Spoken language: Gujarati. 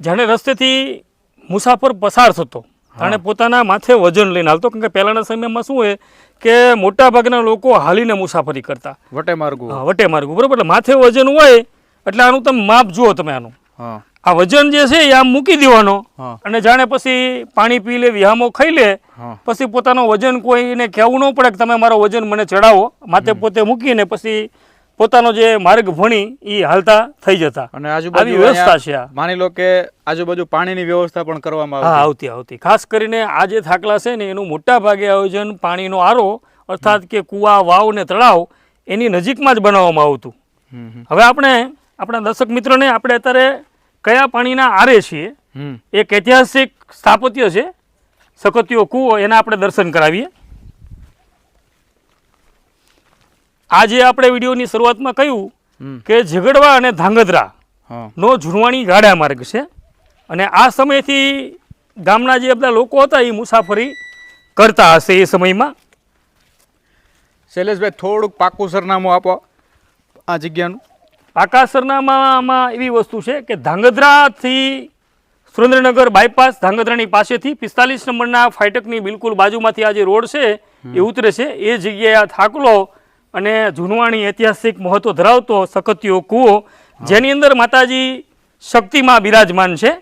જાણે રસ્તેથી મુસાફર પસાર થતો. જાણે પોતાના માથે વજન લઈને હાલતો. કારણ કે પહેલાના સમયમાં શું હોય કે મોટા ભાગના લોકો હાલીને મુસાફરી કરતા. વટે માર્ગો. હા, વટે માર્ગ બરોબર. એટલે માથે વજન હોય એટલે આનું તમે માપ જુઓ તમે આનું. આ વજન જે છે એ આમ મૂકી દેવાનો. અને જાણે પછી પાણી પી લે વિહામો ખાઈ લે પછી પોતાનો વજન કોઈને કહેવું ન પડે કે તમે મારો વજન મને ચડાવો. માથે પોતે મૂકીને પછી પોતાનો જે માર્ગ ભણી એ હાલતા થઈ જતા. અને આજુબાજુ વ્યવસ્થા છે માની લો કે આજુબાજુ પાણીની વ્યવસ્થા પણ કરવામાં હા આવતી. આવતી ખાસ કરીને આ જે થાકલા છે ને એનું મોટા ભાગે આયોજન પાણીનો આરો અર્થાત કે કુવા વાવ ને તળાવ એની નજીકમાં જ બનાવવામાં આવતું. હવે આપણે આપણા દર્શક મિત્રોને આપણે અત્યારે કયા પાણીના આરે છીએ? એક ઐતિહાસિક સ્થાપત્ય છે સખતિયો કુવો એના આપણે દર્શન કરાવીએ. આજે આપણે વિડીયોની શરૂઆતમાં કહ્યું કે ઝઘડવા અને ધાંગધ્રા નો ઝુણવાણી ગાડા માર્ગ છે. અને આ સમયથી ગામના જે બધા લોકો હતા એ મુસાફરી કરતા હશે એ સમયમાં. શૈલેષભાઈ થોડુંક પાકું સરનામું આપો આ જગ્યાનું. પાકા સરનામામાં એવી વસ્તુ છે કે ધાંગધ્રાથી સુરેન્દ્રનગર બાયપાસ ધાંગધ્રાની પાસેથી પિસ્તાલીસ નંબરના ફાઇટકની બિલકુલ બાજુમાંથી આ જે રોડ છે એ ઉતરે છે. એ જગ્યાએ આ થાકલો અને જૂનવાણી ઐતિહાસિક મહત્વ ધરાવતો સખતિયો કૂવો જેની અંદર માતાજી શક્તિમાં બિરાજમાન છે.